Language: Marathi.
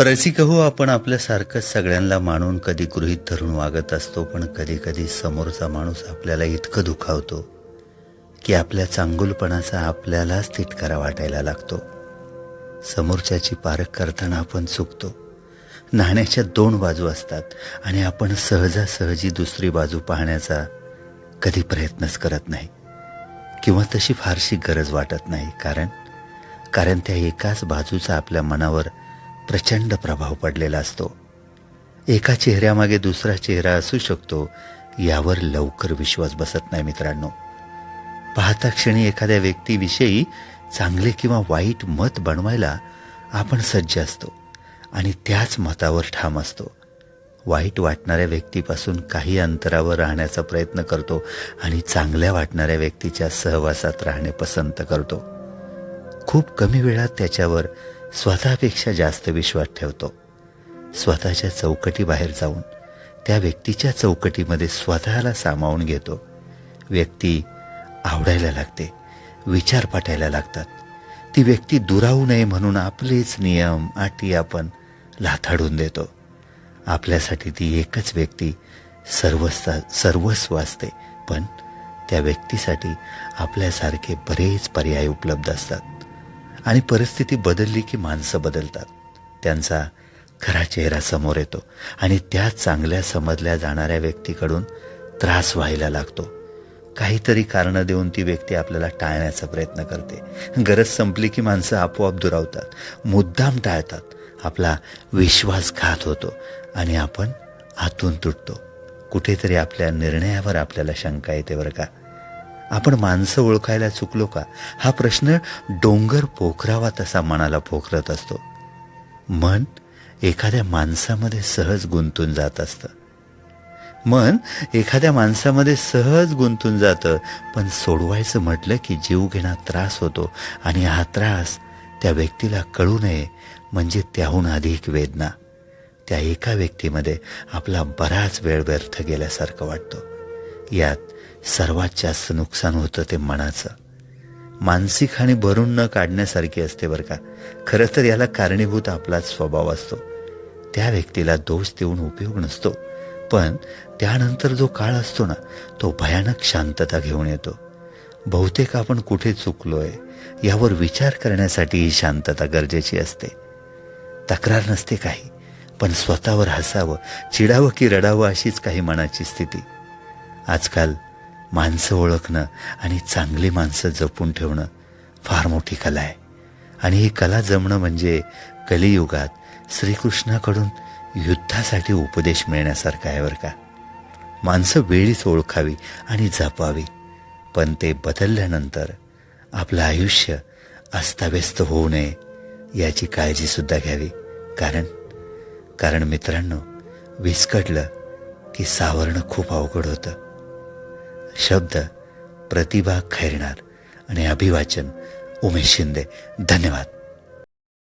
रसिक हो आपण आपल्यासारखंच सगळ्यांना मानून कधी गृहीत धरून वागत असतो पण कधी कधी समोरचा माणूस आपल्याला इतकं दुखावतो की आपल्या चांगुलपणाचा आपल्यालाच तिटकारा वाटायला लागतो. समोरच्याची पारख करताना आपण चुकतो. नाण्याच्या दोन बाजू असतात आणि आपण सहजासहजी दुसरी बाजू पाहण्याचा कधी प्रयत्नच करत नाही. किंवा तशी फारशी गरज वाटत नाही कारण कारण त्या एकाच बाजूचा आपल्या मनावर प्रचंड प्रभाव पडलेला असतो. एका चेहऱ्यामागे दुसरा चेहरा असू शकतो यावर लवकर विश्वास बसत नाही मित्रांनो. पाहता क्षणी एखाद्या व्यक्तीविषयी चांगले किंवा वाईट मत बनवायला आपण सज्ज असतो आणि त्याच मतावर ठाम असतो. वाईट वाटणाऱ्या व्यक्तीपासून काही अंतरावर राहण्याचा प्रयत्न करतो आणि चांगल्या वाटणाऱ्या व्यक्तीच्या सहवासात राहणे पसंत करतो. खूप कमी वेळात त्याच्यावर स्वतःपेक्षा जास्त विश्वास ठेवतो. स्वतःच्या चौकटीबाहेर जाऊन त्या व्यक्तीच्या चौकटीमध्ये स्वतःला सामावून घेतो. व्यक्ती आवडायला लागते विचार पाठायला लागतात. ती व्यक्ती दुरावू नये म्हणून आपलेच नियम अटी आपण लाथाडून देतो. आपल्यासाठी ती एकच व्यक्ती सर्वस्व सर्वस्व असते पण त्या व्यक्तीसाठी आपल्यासारखे बरेच पर्याय उपलब्ध असतात. आणि परिस्थिती बदलली की माणसं बदलतात. त्यांचा खरा चेहरा समोर येतो आणि त्या चांगल्या समजल्या जाणाऱ्या व्यक्तीकडून त्रास व्हायला लागतो. काहीतरी कारणं देऊन ती व्यक्ती आपल्याला टाळण्याचा प्रयत्न करते. गरज संपली की माणसं आपोआप दुरावतात मुद्दाम टाळतात. आपला विश्वासघात होतो आणि आपण आतून तुटतो. कुठेतरी आपल्या निर्णयावर आपल्याला शंका येते बरं का? आपण माणसं ओळखायला चुकलो का? हा प्रश्न डोंगर पोखरावा तसा मनाला पोखरत असतो. मन एखाद्या माणसामध्ये सहज गुंतून जात असतं. मन एखाद्या माणसामध्ये सहज गुंतून जातं पण सोडवायचं म्हटलं की जीव घेणा त्रास होतो आणि हा त्रास त्या व्यक्तीला कळू नये म्हणजे त्याहून अधिक वेदना. त्या एका व्यक्तीमध्ये आपला बराच वेळ व्यर्थ गेल्यासारखं वाटतो. यात सर्वात जास्त नुकसान होतं ते मनाचं. मानसिक हानी भरून न काढण्यासारखी असते बरं का. खरं तर याला कारणीभूत आपलाच स्वभाव असतो. त्या व्यक्तीला दोष देऊन उपयोग नसतो. पण त्यानंतर जो काळ असतो ना तो भयानक शांतता घेऊन येतो. बहुतेक आपण कुठे चुकलोय यावर विचार करण्यासाठी ही शांतता गरजेची असते. तक्रार नसते काही पण स्वतःवर हसावं चिडावं की रडावं अशीच काही मनाची स्थिती. आजकाल माणसं ओळखणं आणि चांगली माणसं जपून ठेवणं फार मोठी कला आहे. आणि ही कला जमणं म्हणजे कलियुगात श्रीकृष्णाकडून युद्धासाठी उपदेश मिळण्यासारखा आहे बरं का. माणसं वेळीच ओळखावी आणि जपावी पण ते बदलल्यानंतर आपलं आयुष्य अस्ताव्यस्त होऊ नये याची काळजीसुद्धा घ्यावी. कारण कारण मित्रांनो विस्कटलं की सावरणं खूप अवघड होतं. शब्द प्रतिभा खैरणार आणि अभिवाचन उमेश शिंदे. धन्यवाद.